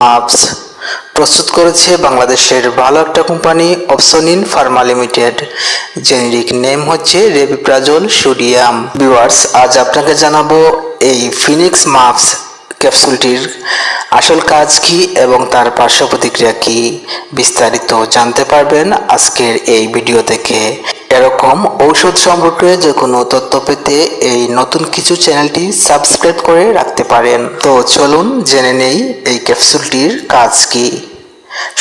MUPS প্রস্তুত করেছে বাংলাদেশের ভালো একটা company Opsonin pharma limited generic name হচ্ছে রেবিপ্রাজল সুডিয়াম ভিউয়ার্স আজ আপনাকে জানাব এই ফিনিক্স মাপস ক্যাপসুলটির আসল কাজ কি এবং তার পার্শ্ব প্রতিক্রিয়া কি বিস্তারিত জানতে পারবেন আজকের এই ভিডিও থেকে। এরকম ঔষধ সম্পর্কে যে কোনো তথ্য পেতে এই নতুন কিছু চ্যানেলটি সাবস্ক্রাইব করে রাখতে পারেন। তো চলুন জেনে নেই এই ক্যাপসুলটির কাজ কি।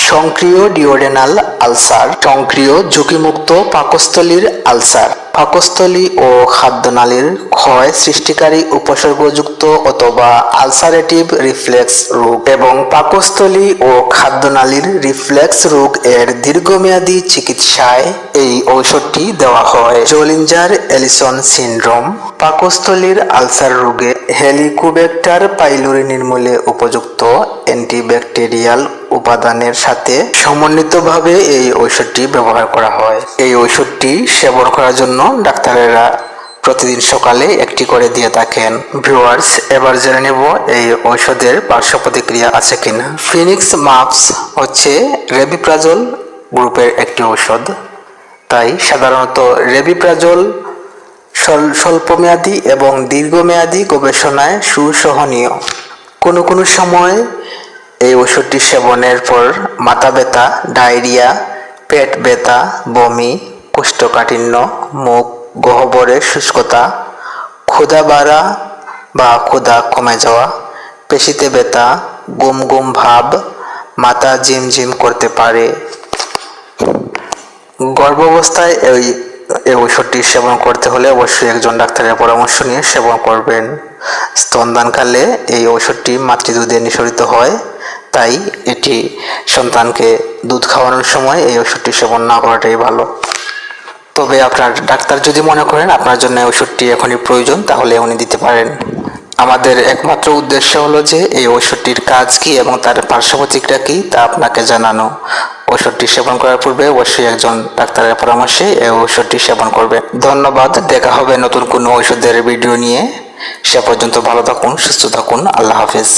সক্রিয় ডিওডেনাল আলসার, সংক্রিয় ঝুঁকিমুক্ত পাকস্থলীর আলসার। পাকস্থলী ও খাদ্যনালীর ক্ষয় সৃষ্টিকারী উপসর্গযুক্ত অথবা আলসারেটিভ রিফ্লেক্স রোগ এবং পাকস্থলী ও খাদ্যনালীর রিফ্লেক্স রোগ এর দীর্ঘমেয়াদী চিকিৎসায় এই ঔষধটি দেওয়া হয়। জোলিঞ্জার এলিসন সিনড্রোম পাকস্থলীর আলসার রোগে হেলিকোব্যাক্টার পাইলোরি নির্মূলে উপযুক্ত অ্যান্টিব্যাকটেরিয়াল উপাদানের সাথে সমন্বিতভাবে এই ঔষধটি ব্যবহার করা হয়। এই ঔষধটি সেবন করার জন্য ডাক্তারেরা প্রতিদিন সকালে একটি করে দিয়ে থাকেন। ভিউয়ার্স, এবার জেনে নেব এই ঔষধের পার্শ্ব প্রতিক্রিয়া আছে কিনা। ফিনিক্স মাপস হচ্ছে রেবিপ্রাজল গ্রুপের একটি ঔষধ। তাই সাধারণত রেবিপ্রাজল স্বল্পমেয়াদী এবং দীর্ঘমেয়াদী গবেষণায় সুসহনীয়। কোনো কোনো সময় এই ওষুধটি সেবনের পর মাথা ব্যথা, ডায়রিয়া, পেট ব্যথা, বমি কোষ্ঠকাঠিন্য মুখ গহ্বরের শুষ্কতা ক্ষুধা বাড়া বা ক্ষুধা কমে যাওয়া, পেশিতে ব্যথা গুম গুম ভাব, মাথা ঝিমঝিম করতে পারে। গর্ভাবস্থায় এই এই ঔষধটি সেবন করতে হলে অবশ্যই একজন ডাক্তারের পরামর্শ নিয়ে সেবন করবেন। স্তনদানকালে এই ঔষধটি মাতৃদুধে নিঃসরিত হয়, তাই এটি সন্তানকে দুধ খাওয়ানোর সময় এই ওষুধটি সেবন না করাটাই ভালো। তবে আপনার ডাক্তার যদি মনে করেন আপনার জন্য ওষুধটি এখনই প্রয়োজন, তাহলে উনি দিতে পারেন। আমাদের একমাত্র উদ্দেশ্য হলো যে এই ওষুধটির কাজ কি এবং তার পার্শ্ব প্রতিক্রিয়া কি, তা আপনাকে জানানো। ওষুধটি সেবন করার পূর্বে অবশ্যই একজন ডাক্তারের পরামর্শে এই ওষুধটি সেবন করবে ধন্যবাদ, দেখা হবে নতুন কোনো ওষুধের ভিডিও নিয়ে। সে পর্যন্ত ভালো থাকুন, সুস্থ থাকুন, আল্লাহ হাফেজ।